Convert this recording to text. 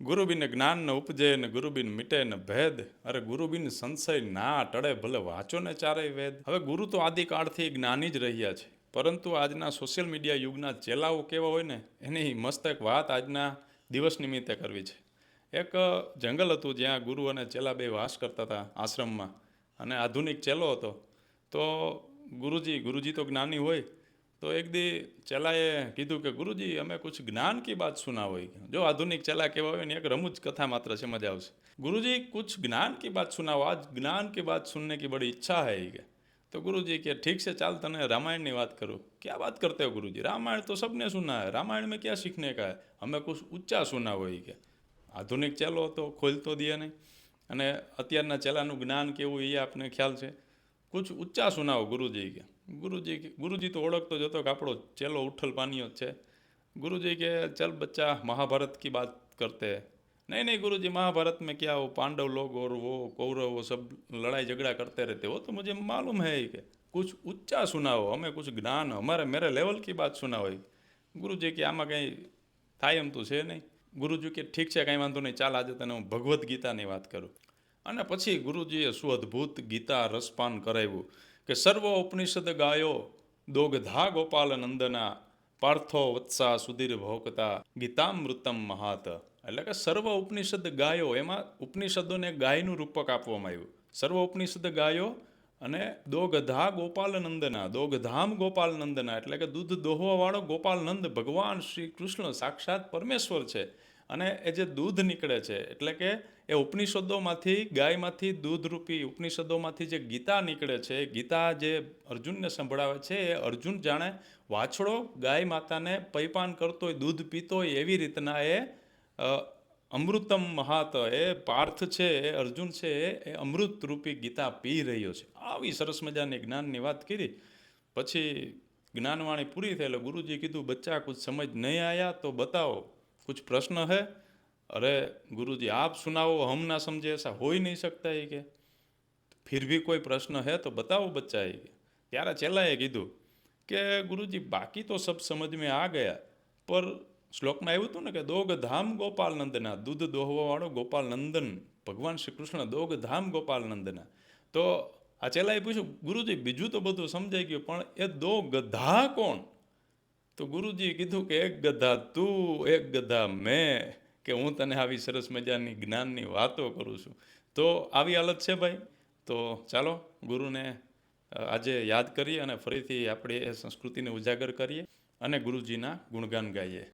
ગુરુબિન જ્ઞાન ન ઉપજે ને ગુરુબિન મિટે ને ભેદ. અરે ગુરુબિન સંશય ના ટળે ભલે વાંચો ને ચારેય વેદ. હવે ગુરુ તો આદિકાળથી જ્ઞાની જ રહ્યા છે. પરંતુ આજના સોશિયલ મીડિયા યુગના ચેલાઓ કેવા હોય ને, એની મસ્ત એક વાત આજના દિવસ નિમિત્તે કરવી છે. એક જંગલ હતું જ્યાં ગુરુ અને ચેલા બે વાસ કરતા હતા આશ્રમમાં. અને આધુનિક ચેલો હતો. તો ગુરુજી ગુરુજી તો જ્ઞાની હોય તો એક દી ચેલાએ કીધું કે, ગુરુજી, અમે કુછ જ્ઞાન કી બાત સુના હોય જો આધુનિક ચેલા કહેવા હોય ને, એક રમૂજ કથા માત્ર છે, મજા આવશે. ગુરુજી, કુછ જ્ઞાન કી બાત સુનાવો? આજ જ્ઞાન કી બાત સુનને કી બડી ઈચ્છા હૈ કે. તો ગુરુજી કે, ઠીક છે, ચાલ તને રામાયણની વાત કરું. ક્યાં વાત કરતે હો ગુરુજી? રામાયણ તો સબને સુના હૈ. રામાયણ મેં ક્યાં શીખને કા અમે કુછ ઊંચા સુના હોય કે. આધુનિક ચેલો તો ખોલતો દે નહીં. અને અત્યારના ચેલાનું જ્ઞાન કેવું એ આપને ખ્યાલ છે? કુછ ઊંચા સુનાવો ગુરુજી કે ગુરુજી કે ગુરુજી તો ઓળખતો જ હતો કે આપણો ચેલો ઉઠ્ઠલ પાનીયો જ છે गुरुजी के चल बच्चा महाभारत की बात करते हैं नहीं नहीं गुरुजी महाभारत में क्या वो पांडव लोग और वो कौरव वो सब लड़ाई झगड़ा करते रहते हो तो मुझे मालूम है ही कि कुछ ऊंचा सुनाओ हमें कुछ ज्ञान हमारे मेरे लेवल की बात सुनाओ ગુરુજી કે આમાં કંઈ થાય એમ તો છે નહીં ગુરુજી કે ઠીક છે કાંઈ વાંધો નહીં ચાલ આજે તને હું ભગવદ્ ગીતાની વાત કરું અને પછી ગુરુજીએ શું અદ્ભુત ગીતા રસપાન કરાવ્યું કે સર્વ ઉપનિષદ ગાયો દોગધા ગોપાલ નંદના પાર્થો વત્સા સુધીર ભોકતા ગીતામૃતમ મહાત. એટલે કે સર્વ ઉપનિષદ ગાયો, એમાં ઉપનિષદોને ગાયનું રૂપક આપવામાં આવ્યું. સર્વ ઉપનિષદ ગાયો અને દોગધા ગોપાલ નંદના દોગધામ ગોપાલ નંદના એટલે કે દૂધ દોહવાવાળો ગોપાલ નંદ ભગવાન શ્રી કૃષ્ણ સાક્ષાત પરમેશ્વર છે. અને એ જે દૂધ નીકળે છે, એટલે કે એ ઉપનિષદોમાંથી, ગાયમાંથી દૂધરૂપી ઉપનિષદોમાંથી જે ગીતા નીકળે છે ગીતા જે અર્જુનને સંભળાવે છે, એ અર્જુન જાણે વાછડો ગાય માતાને પૈપાન કરતો હોય દૂધ પીતો હોય એવી રીતના એ અમૃતમ મહાત એ પાર્થ છે, એ અર્જુન છે, એ અમૃતરૂપી ગીતા પી રહ્યો છે. આવી સરસ મજાની જ્ઞાનની વાત કરી. પછી જ્ઞાનવાણી પૂરી થઈ એટલે ગુરુજી કીધું, બચ્ચા, કુછ સમજ નહીં આવ્યા તો બતાવો. कुछ प्रश्न है अरे गुरुजी आप सुनाओ हम ना समझे ऐसा हो ही नहीं सकता है કે फिर भी कोई प्रश्न है तो बताओ बच्चा એ કે ત્યારે ચેલાએ કીધું કે ગુરુજી બાકી તો સબ સમજ में आ गया પર શ્લોકમાં આવ્યું હતું ને કે દોગ ધામ ગોપાલ નંદના દૂધ દોહવાવાળો ગોપાલ નંદન ભગવાન શ્રી કૃષ્ણ દોગ ધામ ગોપાલ નંદના તો આ ચેલાએ પૂછ્યું ગુરુજી બીજું તો બધું સમજાઈ ગયું પણ એ દો ગધા કોણ તો ગુરુજીએ કીધું કે એક ગધા તું, એક ગધા મેં કે હું તને આવી સરસ મજાની જ્ઞાનની વાતો કરું છું. તો આવી હાલત છે ભાઈ. તો ચાલો ગુરુને આજે યાદ કરીએ અને ફરીથી આપણે એ સંસ્કૃતિને ઉજાગર કરીએ અને ગુરુજીના ગુણગાન ગાઈએ.